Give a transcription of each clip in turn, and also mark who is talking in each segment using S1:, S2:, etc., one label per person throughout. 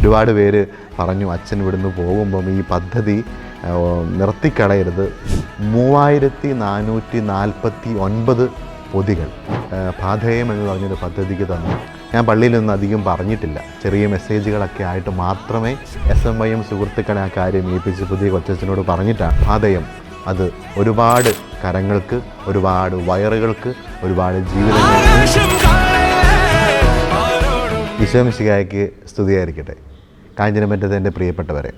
S1: ഒരുപാട് പേര് പറഞ്ഞു അച്ഛൻ ഇവിടുന്ന് പോകുമ്പം ഈ പദ്ധതി നിർത്തിക്കളയരുത്. മൂവായിരത്തി നാനൂറ്റി നാൽപ്പത്തി ഒൻപത് പൊതികൾ പാഥേയം എന്ന് പറഞ്ഞൊരു പദ്ധതിക്ക് തന്നു. ഞാൻ പള്ളിയിൽ നിന്ന് അധികം പറഞ്ഞിട്ടില്ല. ചെറിയ മെസ്സേജുകളൊക്കെ ആയിട്ട് മാത്രമേ എസ് എം ഐ എം സുഹൃത്തുക്കളെ ആ കാര്യം ഏൽപ്പിച്ച് പുതിയ കൊച്ചച്ഛനോട് പറഞ്ഞിട്ടാണ്. പാതയം അത് ഒരുപാട് കരങ്ങൾക്ക് ഒരുപാട് വയറുകൾക്ക് ഒരുപാട് ജീവിതങ്ങൾ വിശ്വമിശികായ്ക്ക് സ്തുതിയായിരിക്കട്ടെ. കാഞ്ചനമറ്റത്തെ എന്റെ പ്രിയപ്പെട്ടവരെ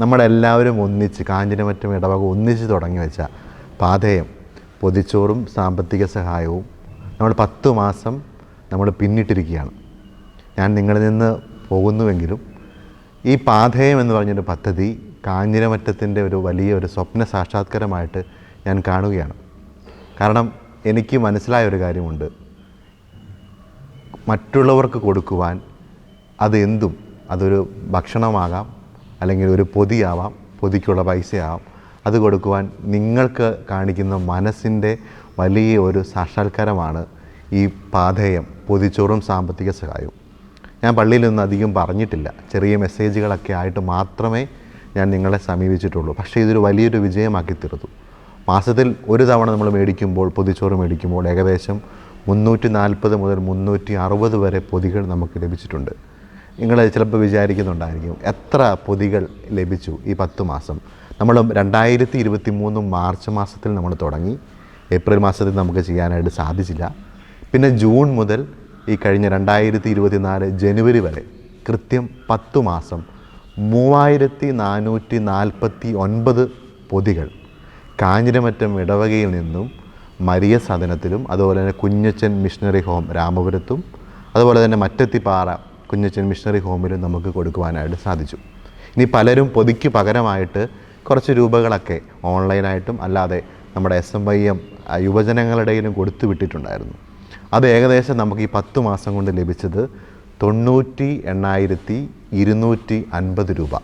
S1: നമ്മളെല്ലാവരും ഒന്നിച്ച് കാഞ്ചനമറ്റം ഇടവക ഒന്നിച്ച് തുടങ്ങി വെച്ച പാതയം പൊതിച്ചോറും സാമ്പത്തിക സഹായവും നമ്മൾ പത്ത് മാസം നമ്മൾ പിന്നിട്ടിരിക്കുകയാണ്. ഞാൻ നിങ്ങളിൽ നിന്ന് പോകുന്നുവെങ്കിലും ഈ പാഥേയം എന്ന് പറഞ്ഞൊരു പദ്ധതി കാഞ്ഞിരമറ്റത്തിന്റെ ഒരു വലിയ ഒരു സ്വപ്ന സാക്ഷാത്കാരമായിട്ട് ഞാൻ കാണുകയാണ്. കാരണം എനിക്ക് മനസ്സിലായ ഒരു കാര്യമുണ്ട്. മറ്റുള്ളവർക്ക് കൊടുക്കുവാൻ അത് എന്തും അതൊരു ഭക്ഷണമാകാം അല്ലെങ്കിൽ ഒരു പൊതിയാവാം പൊതിക്കുള്ള പൈസയാവാം. അത് കൊടുക്കുവാൻ നിങ്ങൾക്ക് കാണിക്കുന്ന മനസ്സിന്റെ വലിയ ഒരു സാക്ഷാത്കാരമാണ് ഈ പാധേയം പൊതിച്ചോറും സാമ്പത്തിക സഹായവും. ഞാൻ പള്ളിയിൽ നിന്ന് അധികം പറഞ്ഞിട്ടില്ല. ചെറിയ മെസ്സേജുകളൊക്കെ ആയിട്ട് മാത്രമേ ഞാൻ നിങ്ങളെ സമീപിച്ചിട്ടുള്ളൂ. പക്ഷേ ഇതൊരു വലിയൊരു വിജയമാക്കി തീർത്തു മാസത്തിൽ ഒരു തവണ നമ്മൾ മേടിക്കുമ്പോൾ പൊതിച്ചോറ് മേടിക്കുമ്പോൾ ഏകദേശം മുന്നൂറ്റി നാൽപ്പത് മുതൽ മുന്നൂറ്റി അറുപത് വരെ പൊതികൾ നമുക്ക് ലഭിച്ചിട്ടുണ്ട്. നിങ്ങൾ ചിലപ്പോൾ വിചാരിക്കുന്നുണ്ടായിരിക്കും എത്ര പൊതികൾ ലഭിച്ചു ഈ പത്ത് മാസം? നമ്മൾ രണ്ടായിരത്തി ഇരുപത്തി മൂന്ന് മാർച്ച് മാസത്തിൽ നമ്മൾ തുടങ്ങി. ഏപ്രിൽ മാസത്തിൽ നമുക്ക് ചെയ്യാനായിട്ട് സാധിച്ചില്ല. പിന്നെ ജൂൺ മുതൽ ഈ കഴിഞ്ഞ രണ്ടായിരത്തി ഇരുപത്തിനാല് ജനുവരി വരെ കൃത്യം പത്ത് മാസം മൂവായിരത്തി നാനൂറ്റി നാൽപ്പത്തി ഒൻപത് പൊതികൾ കാഞ്ഞിരമറ്റം ഇടവകയിൽ നിന്നും മരിയ സദനത്തിലും അതുപോലെ തന്നെ കുഞ്ഞച്ചൻ മിഷണറി ഹോം രാമപുരത്തും അതുപോലെ തന്നെ മറ്റത്തിപ്പാറ കുഞ്ഞച്ചൻ മിഷണറി ഹോമിലും നമുക്ക് കൊടുക്കുവാനായിട്ട് സാധിച്ചു. ഇനി പലരും പൊതിക്ക് പകരമായിട്ട് കുറച്ച് രൂപകളൊക്കെ ഓൺലൈനായിട്ടും അല്ലാതെ നമ്മുടെ എസ് എം ഐ എം യുവജനങ്ങളുടെയിലും കൊടുത്തു വിട്ടിട്ടുണ്ടായിരുന്നു. അത് ഏകദേശം നമുക്ക് ഈ പത്ത് മാസം കൊണ്ട് ലഭിച്ചത് തൊണ്ണൂറ്റി എണ്ണായിരത്തി ഇരുന്നൂറ്റി അൻപത് രൂപ.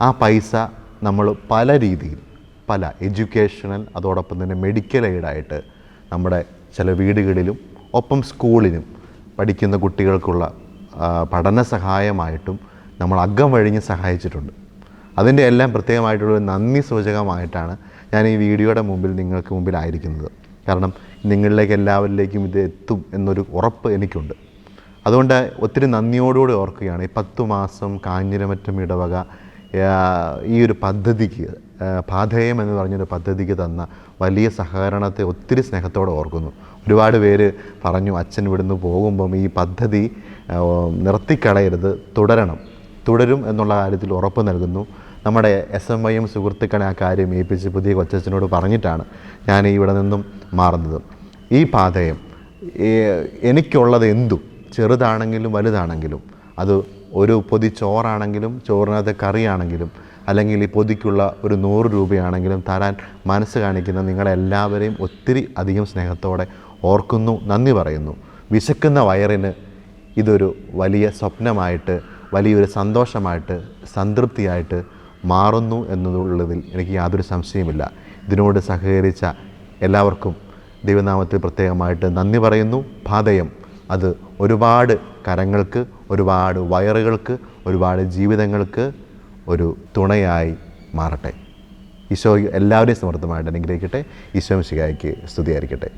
S1: ആ പൈസ നമ്മൾ പല രീതിയിൽ പല എഡ്യൂക്കേഷണൽ അതോടൊപ്പം തന്നെ മെഡിക്കൽ എയ്ഡായിട്ട് നമ്മുടെ ചില വീടുകളിലും ഒപ്പം സ്കൂളിലും പഠിക്കുന്ന കുട്ടികൾക്കുള്ള പഠന സഹായമായിട്ടും നമ്മൾ അഗ്ഗം വഴിഞ്ഞ് സഹായിച്ചിട്ടുണ്ട്. അതിന്റെ എല്ലാം പ്രത്യേകമായിട്ടുള്ള നന്ദി സൂചകമായിട്ടാണ് ഞാൻ ഈ വീഡിയോയുടെ മുമ്പിൽ നിങ്ങൾക്ക് മുമ്പിലായിരിക്കുന്നത്. കാരണം നിങ്ങളിലേക്ക് എല്ലാവരിലേക്കും ഇത് എത്തും എന്നൊരു ഉറപ്പ് എനിക്കുണ്ട്. അതുകൊണ്ട് ഒത്തിരി നന്ദിയോടുകൂടി ഓർക്കുകയാണ്. ഈ പത്തു മാസം കാഞ്ഞിരമറ്റം ഇടവക ഈ ഒരു പദ്ധതിക്ക് പാഥേയം എന്ന് പറഞ്ഞൊരു പദ്ധതിക്ക് തന്ന വലിയ സഹകരണത്തെ ഒത്തിരി സ്നേഹത്തോടെ ഓർക്കുന്നു. ഒരുപാട് പേര് പറഞ്ഞു അച്ഛൻ ഇവിടുന്ന് പോകുമ്പം ഈ പദ്ധതി നിർത്തിക്കളയരുത് തുടരണം. തുടരും എന്നുള്ള കാര്യത്തിൽ ഉറപ്പ് നൽകുന്നു. നമ്മുടെ എസ് എം ഐ സുഹൃത്തുക്കളെ ആ കാര്യം ഏൽപ്പിച്ച് പുതിയ കൊച്ചച്ഛനോട് പറഞ്ഞിട്ടാണ് ഞാൻ ഇവിടെ നിന്നും മാറുന്നത്. ഈ പാതയം എനിക്കുള്ളത് എന്തും? ചെറുതാണെങ്കിലും വലുതാണെങ്കിലും അത് ഒരു പൊതി ചോറാണെങ്കിലും ചോറിനകത്ത് കറിയാണെങ്കിലും അല്ലെങ്കിൽ ഈ പൊതിക്കുള്ള ഒരു നൂറ് രൂപയാണെങ്കിലും തരാൻ മനസ്സ് കാണിക്കുന്ന നിങ്ങളെല്ലാവരെയും ഒത്തിരി അധികം സ്നേഹത്തോടെ ഓർക്കുന്നു നന്ദി പറയുന്നു. വിശക്കുന്ന വയറിന് ഇതൊരു വലിയ സ്വപ്നമായിട്ട് വലിയൊരു സന്തോഷമായിട്ട് സംതൃപ്തിയായിട്ട് മാറുന്നു എന്നുള്ളതിൽ എനിക്ക് യാതൊരു സംശയമില്ല ഇതിനോട് സഹകരിച്ച എല്ലാവർക്കും ദൈവനാമത്തിൽ പ്രത്യേകമായിട്ട് നന്ദി പറയുന്നു. പാതയം അത് ഒരുപാട് കരങ്ങൾക്ക് ഒരുപാട് വയറുകൾക്ക് ഒരുപാട് ജീവിതങ്ങൾക്ക് ഒരു തുണയായി മാറട്ടെ. ഈശോ എല്ലാവരെയും സമർത്ഥമായിട്ട് അനുഗ്രഹിക്കട്ടെ. ഈശോ ശിഖായ്ക്ക് സ്തുതിയായിരിക്കട്ടെ.